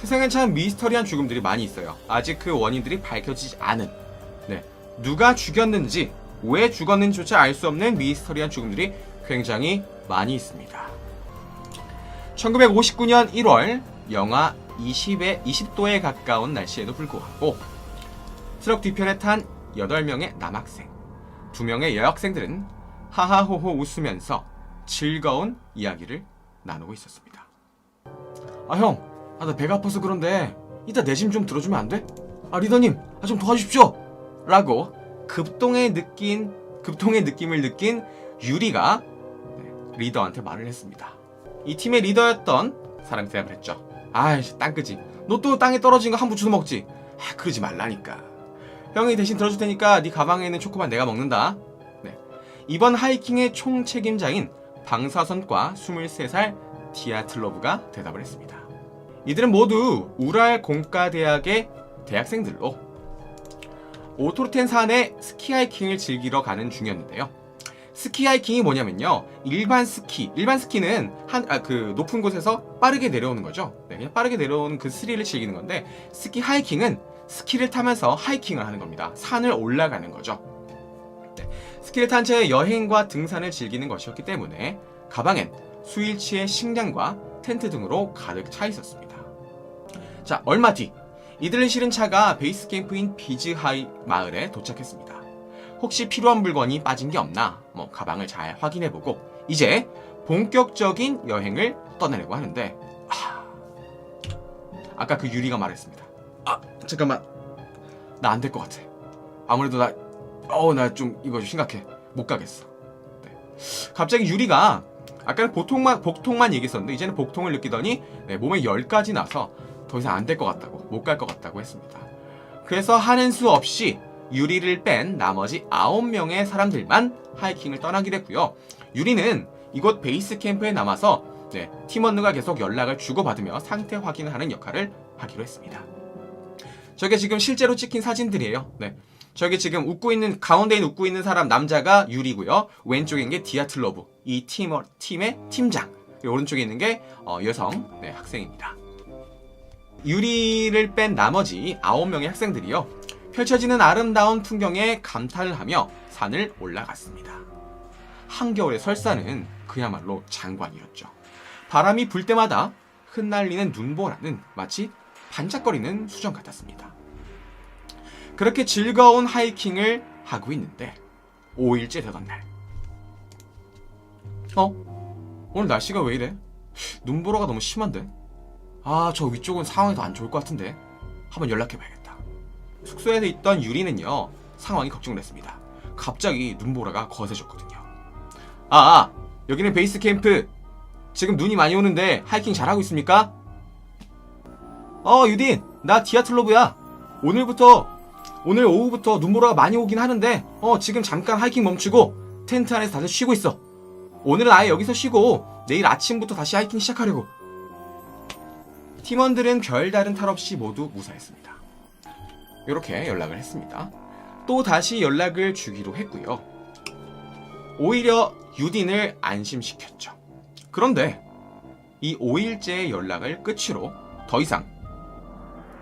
세상엔 참 미스터리한 죽음들이 많이 있어요. 아직 그 원인들이 밝혀지지 않은, 네, 누가 죽였는지, 왜 죽었는지조차 알 수 없는 미스터리한 죽음들이 굉장히 많이 있습니다. 1959년 1월 영하 20에 20도에 가까운 날씨에도 불구하고 트럭 뒤편에 탄 8명의 남학생, 2명의 여학생들은 하하호호 웃으면서 즐거운 이야기를 나누고 있었습니다. 아 형, 아, 나 배가 아파서 그런데 이따 내 짐 좀 들어주면 안 돼? 아 리더님, 아, 좀 도와주십시오. 라고 급동의 느낀 급동의 느낌을 느낀 유리가 네, 리더한테 말을 했습니다. 이 팀의 리더였던 사람이 대답을 했죠. 아이씨 땅끄지. 너 또 땅에 떨어진 거 한부 주워 먹지. 아, 그러지 말라니까. 형이 대신 들어줄 테니까 네 가방에 있는 초코만 내가 먹는다. 네. 이번 하이킹의 총 책임자인 방사선과 23살 디아틀로브가 대답을 했습니다. 이들은 모두 우랄 공과대학의 대학생들로 오토르텐 산에 스키 하이킹을 즐기러 가는 중이었는데요. 스키 하이킹이 뭐냐면요. 일반 스키, 일반 스키는 한, 아, 그, 높은 곳에서 빠르게 내려오는 거죠. 네, 그냥 빠르게 내려오는 그 스릴을 즐기는 건데, 스키 하이킹은 스키를 타면서 하이킹을 하는 겁니다. 산을 올라가는 거죠. 네, 스키를 탄 채 여행과 등산을 즐기는 것이었기 때문에, 가방엔 수일치의 식량과 텐트 등으로 가득 차 있었습니다. 자, 얼마 뒤, 이들을 실은 차가 베이스 캠프인 비즈하이 마을에 도착했습니다. 혹시 필요한 물건이 빠진 게 없나 뭐 가방을 잘 확인해보고 이제 본격적인 여행을 떠나려고 하는데 아, 아까 그 유리가 말했습니다. 아 잠깐만 나 안 될 것 같아. 아무래도 나어나좀 이거 좀 심각해 못 가겠어. 네. 갑자기 유리가 아까는 보통만 복통만 얘기했었는데 이제는 복통을 느끼더니 네, 몸에 열까지 나서 더 이상 안 될 것 같다고 못 갈 것 같다고 했습니다. 그래서 하는 수 없이 유리를 뺀 나머지 9명의 사람들만 하이킹을 떠나기로 했고요. 유리는 이곳 베이스 캠프에 남아서 네, 팀원들과 계속 연락을 주고받으며 상태 확인을 하는 역할을 하기로 했습니다. 저게 지금 실제로 찍힌 사진들이에요. 네. 저게 지금 웃고 있는 가운데 웃고 있는 사람 남자가 유리고요. 왼쪽에 있는 게 디아틀로브 이 팀, 팀의 팀장. 오른쪽에 있는 게 어, 여성 네, 학생입니다. 유리를 뺀 나머지 9명의 학생들이요. 펼쳐지는 아름다운 풍경에 감탄을 하며 산을 올라갔습니다. 한겨울의 설산은 그야말로 장관이었죠. 바람이 불 때마다 흩날리는 눈보라는 마치 반짝거리는 수정 같았습니다. 그렇게 즐거운 하이킹을 하고 있는데 5일째 되던 날. 어? 오늘 날씨가 왜 이래? 눈보라가 너무 심한데? 아, 저 위쪽은 상황이 더 안 좋을 것 같은데. 한번 연락해봐야겠다. 숙소에 있던 유리는요, 상황이 걱정됐습니다. 갑자기 눈보라가 거세졌거든요. 아, 아, 여기는 베이스 캠프. 지금 눈이 많이 오는데 하이킹 잘하고 있습니까? 어, 유딘, 나 디아틀로브야. 오늘부터, 오늘 오후부터 눈보라가 많이 오긴 하는데, 어, 지금 잠깐 하이킹 멈추고 텐트 안에서 다들 쉬고 있어. 오늘은 아예 여기서 쉬고 내일 아침부터 다시 하이킹 시작하려고. 팀원들은 별다른 탈 없이 모두 무사했습니다. 이렇게 연락을 했습니다. 또 다시 연락을 주기로 했고요. 오히려 유딘을 안심시켰죠. 그런데 이 5일째의 연락을 끝으로 더 이상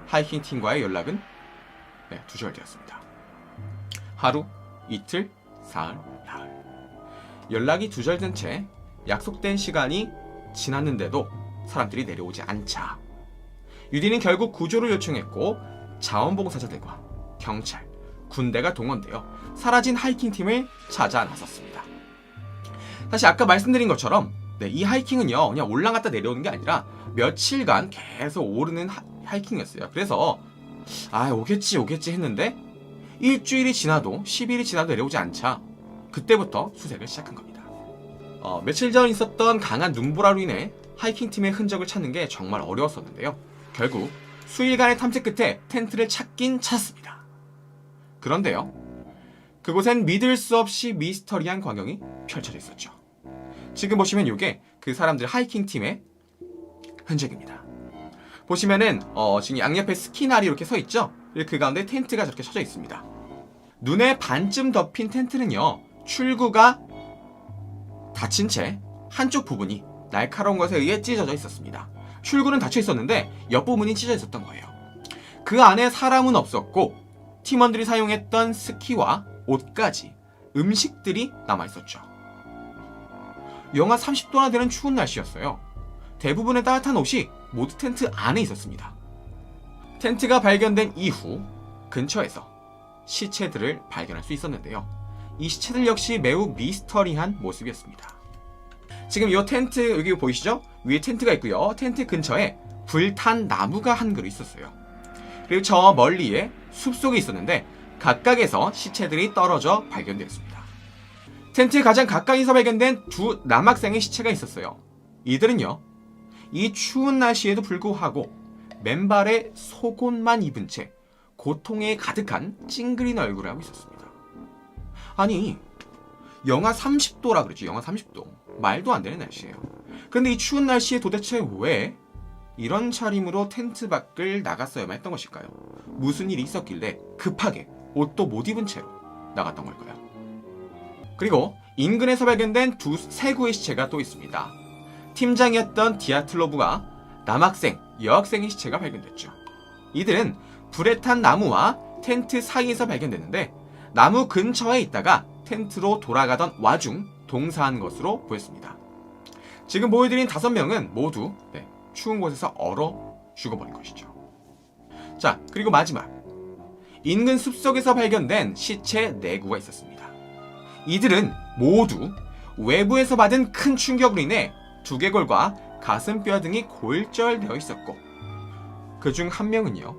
하이킹 팀과의 연락은 네, 두절되었습니다. 하루, 이틀, 사흘, 나흘. 연락이 두절된 채 약속된 시간이 지났는데도 사람들이 내려오지 않자 유디는 결국 구조를 요청했고 자원봉사자들과 경찰, 군대가 동원되어 사라진 하이킹 팀을 찾아 나섰습니다. 사실 아까 말씀드린 것처럼 네, 이 하이킹은요 그냥 올라갔다 내려오는 게 아니라 며칠간 계속 오르는 하, 하이킹이었어요. 그래서 아 오겠지 오겠지 했는데 일주일이 지나도 10일이 지나도 내려오지 않자 그때부터 수색을 시작한 겁니다. 어, 며칠 전 있었던 강한 눈보라로 인해 하이킹 팀의 흔적을 찾는 게 정말 어려웠었는데요. 결국 수일간의 탐색 끝에 텐트를 찾긴 찾았습니다. 그런데요. 그곳엔 믿을 수 없이 미스터리한 광경이 펼쳐져 있었죠. 지금 보시면 이게 그 사람들 하이킹 팀의 흔적입니다. 보시면은 어, 지금 양옆에 스키날이 이렇게 서 있죠. 그 가운데 텐트가 저렇게 쳐져 있습니다. 눈에 반쯤 덮인 텐트는요. 출구가 닫힌 채 한쪽 부분이 날카로운 것에 의해 찢어져 있었습니다. 출구는 닫혀 있었는데 옆부분이 찢어 있었던 거예요. 그 안에 사람은 없었고 팀원들이 사용했던 스키와 옷까지 음식들이 남아 있었죠. 영하 30도나 되는 추운 날씨였어요. 대부분의 따뜻한 옷이 모두 텐트 안에 있었습니다. 텐트가 발견된 이후 근처에서 시체들을 발견할 수 있었는데요. 이 시체들 역시 매우 미스터리한 모습이었습니다. 지금 이 텐트 여기 보이시죠? 위에 텐트가 있고요. 텐트 근처에 불탄 나무가 한 그루 있었어요. 그리고 저 멀리에 숲속에 있었는데 각각에서 시체들이 떨어져 발견되었습니다. 텐트 가장 가까이서 발견된 두 남학생의 시체가 있었어요. 이들은요, 이 추운 날씨에도 불구하고 맨발에 속옷만 입은 채 고통에 가득한 찡그린 얼굴을 하고 있었습니다. 아니, 영하 30도라 그러죠. 영하 30도. 말도 안 되는 날씨예요. 그런데 이 추운 날씨에 도대체 왜 이런 차림으로 텐트 밖을 나갔어야만 했던 것일까요? 무슨 일이 있었길래 급하게 옷도 못 입은 채로 나갔던 걸까요? 그리고 인근에서 발견된 두 세구의 시체가 또 있습니다. 팀장이었던 디아틀로브가 남학생, 여학생의 시체가 발견됐죠. 이들은 불에 탄 나무와 텐트 사이에서 발견됐는데 나무 근처에 있다가 텐트로 돌아가던 와중 동사한 것으로 보였습니다. 지금 보여드린 다섯 명은 모두 네, 추운 곳에서 얼어 죽어버린 것이죠. 자, 그리고 마지막. 인근 숲속에서 발견된 시체 네 구가 있었습니다. 이들은 모두 외부에서 받은 큰 충격으로 인해 두개골과 가슴뼈 등이 골절되어 있었고, 그 중 한 명은요,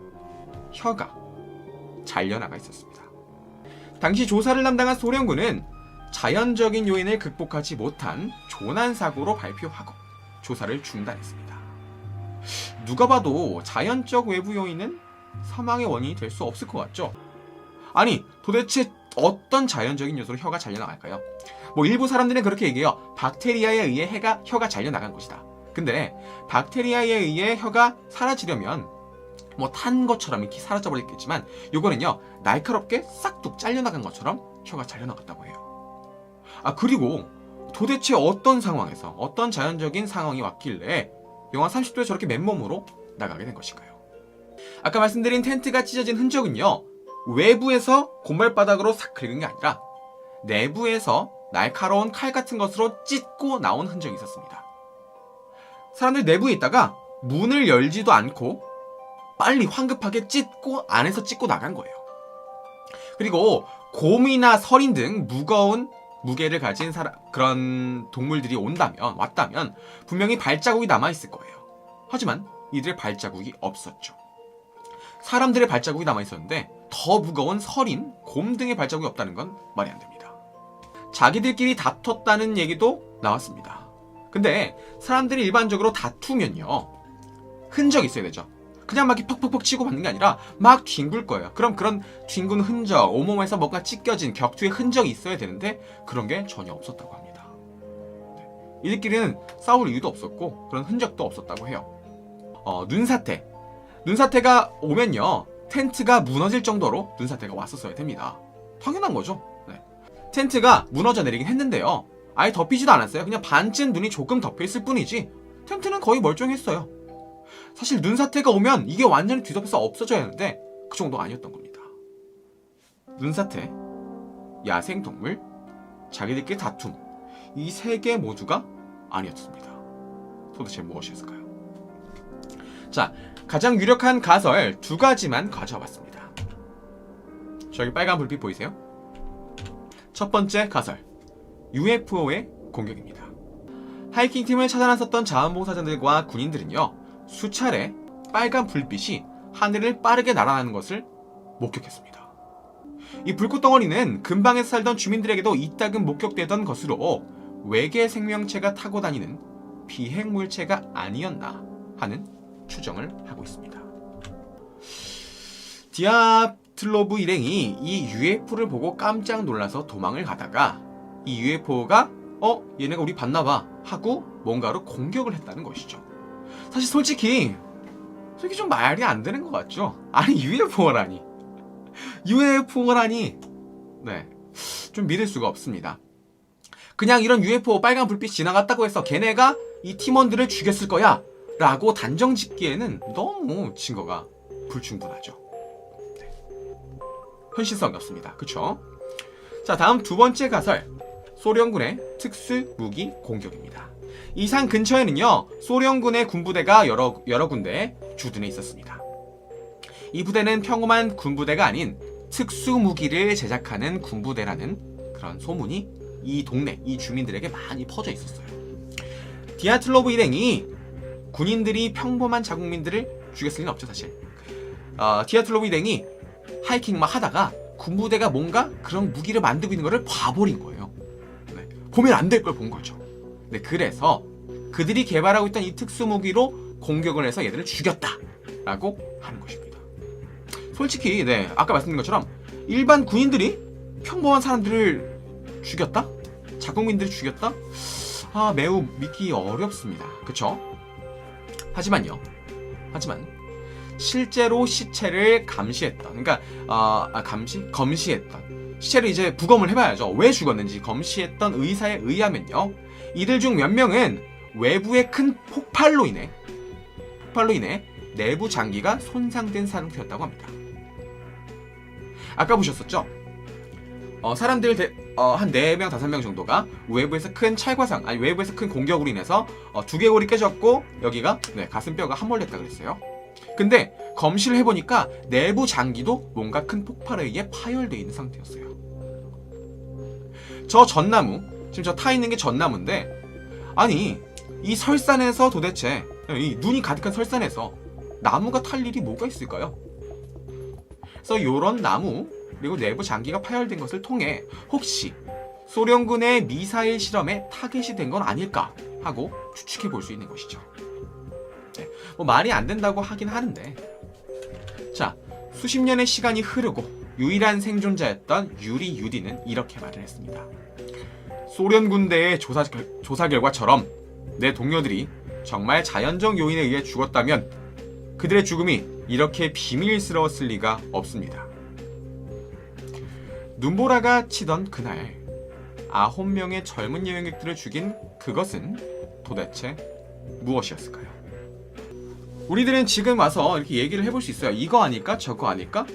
혀가 잘려나가 있었습니다. 당시 조사를 담당한 소련군은 자연적인 요인을 극복하지 못한 조난 사고로 발표하고 조사를 중단했습니다. 누가 봐도 자연적 외부 요인은 사망의 원인이 될 수 없을 것 같죠? 아니, 도대체 어떤 자연적인 요소로 혀가 잘려나갈까요? 뭐 일부 사람들은 그렇게 얘기해요. 박테리아에 의해 해가, 혀가 잘려나간 것이다. 근데 박테리아에 의해 혀가 사라지려면 뭐 탄 것처럼 이렇게 사라져버렸겠지만 요거는요 날카롭게 싹둑 잘려나간 것처럼 혀가 잘려나갔다고 해요. 아 그리고 도대체 어떤 상황에서 어떤 자연적인 상황이 왔길래 영하 30도에 저렇게 맨몸으로 나가게 된 것일까요? 아까 말씀드린 텐트가 찢어진 흔적은요 외부에서 곰발바닥으로 싹 긁은 게 아니라 내부에서 날카로운 칼 같은 것으로 찢고 나온 흔적이 있었습니다. 사람들 내부에 있다가 문을 열지도 않고 빨리 황급하게 찢고 안에서 찢고 나간 거예요. 그리고 곰이나 서린 등 무거운 무게를 가진 사람, 그런 동물들이 온다면, 왔다면 분명히 발자국이 남아있을 거예요. 하지만 이들의 발자국이 없었죠. 사람들의 발자국이 남아있었는데 더 무거운 서린, 곰 등의 발자국이 없다는 건 말이 안 됩니다. 자기들끼리 다퉜다는 얘기도 나왔습니다. 근데 사람들이 일반적으로 다투면요. 흔적이 있어야 되죠. 그냥 막 퍽퍽퍽 치고 받는 게 아니라 막 뒹굴 거예요. 그럼 그런 뒹군 흔적, 온몸에서 뭔가 찢겨진 격투의 흔적이 있어야 되는데 그런 게 전혀 없었다고 합니다. 네. 이들끼리는 싸울 이유도 없었고 그런 흔적도 없었다고 해요. 어, 눈사태. 눈사태가 오면요. 텐트가 무너질 정도로 눈사태가 왔었어야 됩니다. 당연한 거죠. 네. 텐트가 무너져 내리긴 했는데요. 아예 덮이지도 않았어요. 그냥 반쯤 눈이 조금 덮여 있을 뿐이지 텐트는 거의 멀쩡했어요. 사실 눈사태가 오면 이게 완전히 뒤덮여서 없어져야 하는데 그 정도 아니었던 겁니다. 눈사태, 야생동물, 자기들끼리 다툼 이 세 개 모두가 아니었습니다. 도대체 무엇이었을까요? 자, 가장 유력한 가설 두 가지만 가져와 봤습니다. 저기 빨간 불빛 보이세요? 첫 번째 가설 UFO의 공격입니다. 하이킹 팀을 찾아 나섰던 자원봉사자들과 군인들은요 수차례 빨간 불빛이 하늘을 빠르게 날아가는 것을 목격했습니다. 이 불꽃 덩어리는 근방에서 살던 주민들에게도 이따금 목격되던 것으로 외계 생명체가 타고 다니는 비행 물체가 아니었나 하는 추정을 하고 있습니다. 디아틀로브 일행이 이 UFO를 보고 깜짝 놀라서 도망을 가다가 이 UFO가 어 얘네가 우리 봤나봐 하고 뭔가로 공격을 했다는 것이죠. 사실 솔직히 솔직히 좀 말이 안 되는 것 같죠? 아니 UFO라니 UFO라니 네 좀 믿을 수가 없습니다. 그냥 이런 UFO 빨간 불빛 지나갔다고 해서 걔네가 이 팀원들을 죽였을 거야 라고 단정 짓기에는 너무 증거가 불충분하죠. 네. 현실성이 없습니다. 그쵸? 자, 다음 두 번째 가설. 소련군의 특수 무기 공격입니다. 이 산 근처에는요, 소련군의 군부대가 여러, 여러 군데 주둔해 있었습니다. 이 부대는 평범한 군부대가 아닌 특수 무기를 제작하는 군부대라는 그런 소문이 이 동네, 이 주민들에게 많이 퍼져 있었어요. 디아틀로브 일행이 군인들이 평범한 자국민들을 죽였을 리는 없죠, 사실. 어, 디아틀로브 일행이 하이킹 막 하다가 군부대가 뭔가 그런 무기를 만들고 있는 거를 봐버린 거예요. 네, 보면 안 될 걸 본 거죠. 네, 그래서 그들이 개발하고 있던 이 특수 무기로 공격을 해서 얘들을 죽였다라고 하는 것입니다. 솔직히 네 아까 말씀드린 것처럼 일반 군인들이 평범한 사람들을 죽였다? 자국민들을 죽였다? 아 매우 믿기 어렵습니다. 그쵸? 하지만요. 하지만 실제로 시체를 감시했던 그러니까 어, 아, 감시 검시했던 시체를 이제 부검을 해봐야죠. 왜 죽었는지 검시했던 의사에 의하면요. 이들 중 몇 명은 외부의 큰 폭발로 인해 폭발로 인해 내부 장기가 손상된 상태였다고 합니다. 아까 보셨었죠? 어, 사람들 대, 어, 한 4명, 5명 정도가 외부에서 큰 찰과상, 아니 외부에서 큰 공격으로 인해서 어, 두개골이 깨졌고 여기가 네, 가슴뼈가 함몰됐다 그랬어요. 근데 검시를 해보니까 내부 장기도 뭔가 큰 폭발에 의해 파열되어 있는 상태였어요. 저 전나무, 지금 저 타 있는 게 전나무인데 아니 이 설산에서 도대체 이 눈이 가득한 설산에서 나무가 탈 일이 뭐가 있을까요? 그래서 요런 나무 그리고 내부 장기가 파열된 것을 통해 혹시 소련군의 미사일 실험에 타겟이 된 건 아닐까 하고 추측해 볼 수 있는 것이죠. 네, 뭐 말이 안 된다고 하긴 하는데 자 수십 년의 시간이 흐르고 유일한 생존자였던 유리 유디는 이렇게 말을 했습니다. 소련 군대의 조사, 결- 조사 결과처럼 내 동료들이 정말 자연적 요인에 의해 죽었다면 그들의 죽음이 이렇게 비밀스러웠을 리가 없습니다. 눈보라가 치던 그날 아홉 명의 젊은 여행객들을 죽인 그것은 도대체 무엇이었을까요? 우리들은 지금 와서 이렇게 얘기를 해볼 수 있어요. 이거 아닐까? 저거 아닐까?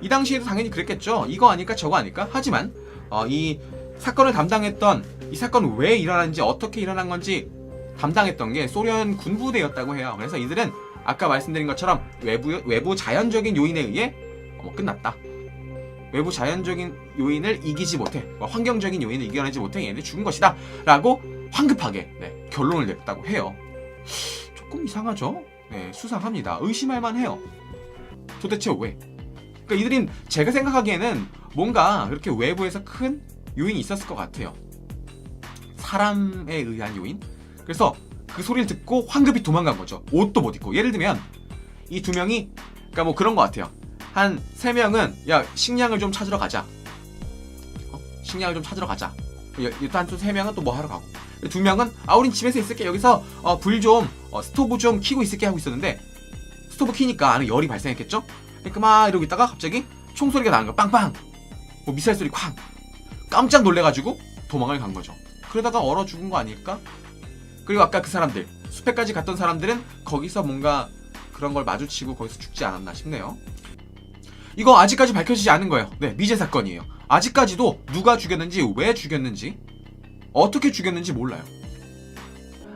이 당시에도 당연히 그랬겠죠. 이거 아닐까? 저거 아닐까? 하지만 어, 이 사건을 담당했던 이 사건 왜 일어났는지 어떻게 일어난 건지 담당했던 게 소련 군부대였다고 해요. 그래서 이들은 아까 말씀드린 것처럼 외부 외부 자연적인 요인에 의해 어, 뭐 끝났다. 외부 자연적인 요인을 이기지 못해, 뭐 환경적인 요인을 이겨내지 못해 얘네들이 죽은 것이다 라고 황급하게 네, 결론을 냈다고 해요. 조금 이상하죠? 네, 수상합니다. 의심할 만해요. 도대체 왜? 그러니까 이들은 제가 생각하기에는 뭔가 그렇게 외부에서 큰 요인이 있었을 것 같아요. 사람에 의한 요인? 그래서 그 소리를 듣고 황급히 도망간 거죠. 옷도 못 입고. 예를 들면 이 두 명이 그러니까 뭐 그런 것 같아요. 한 세 명은 야 식량을 좀 찾으러 가자. 어? 식량을 좀 찾으러 가자. 일단 또 세 명은 또 뭐 하러 가고. 두 명은 아 우린 집에서 있을게. 여기서 어, 불좀 스토브 좀 키고 있을게 하고 있었는데 스토브 키니까 안에 열이 발생했겠죠? 그러니까 막 이러고 있다가 갑자기 총소리가 나는 거야. 빵빵. 뭐 미사일 소리 쾅. 깜짝 놀래가지고 도망을 간 거죠. 그러다가 얼어 죽은 거 아닐까? 그리고 아까 그 사람들 숲에까지 갔던 사람들은 거기서 뭔가 그런 걸 마주치고 거기서 죽지 않았나 싶네요. 이거 아직까지 밝혀지지 않은 거예요. 네 미제 사건이에요. 아직까지도 누가 죽였는지 왜 죽였는지 어떻게 죽였는지 몰라요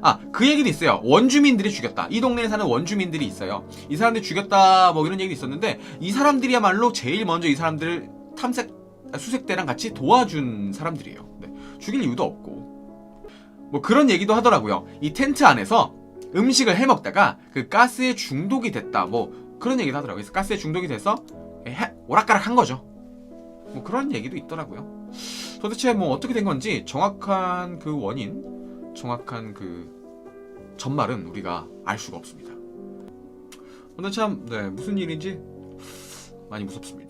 아, 그 얘기도 있어요. 원주민들이 죽였다. 이 동네에 사는 원주민들이 있어요. 이 사람들이 죽였다, 뭐 이런 얘기도 있었는데, 이 사람들이야말로 제일 먼저 이 사람들을 탐색, 아, 수색대랑 같이 도와준 사람들이에요. 네. 죽일 이유도 없고. 뭐 그런 얘기도 하더라고요. 이 텐트 안에서 음식을 해 먹다가 그 가스에 중독이 됐다. 뭐 그런 얘기도 하더라고요. 그래서 가스에 중독이 돼서 해, 오락가락 한 거죠. 뭐 그런 얘기도 있더라고요. 도대체 뭐 어떻게 된 건지 정확한 그 원인, 정확한 그 전말은 우리가 알 수가 없습니다. 근데 참, 네, 무슨 일인지 많이 무섭습니다.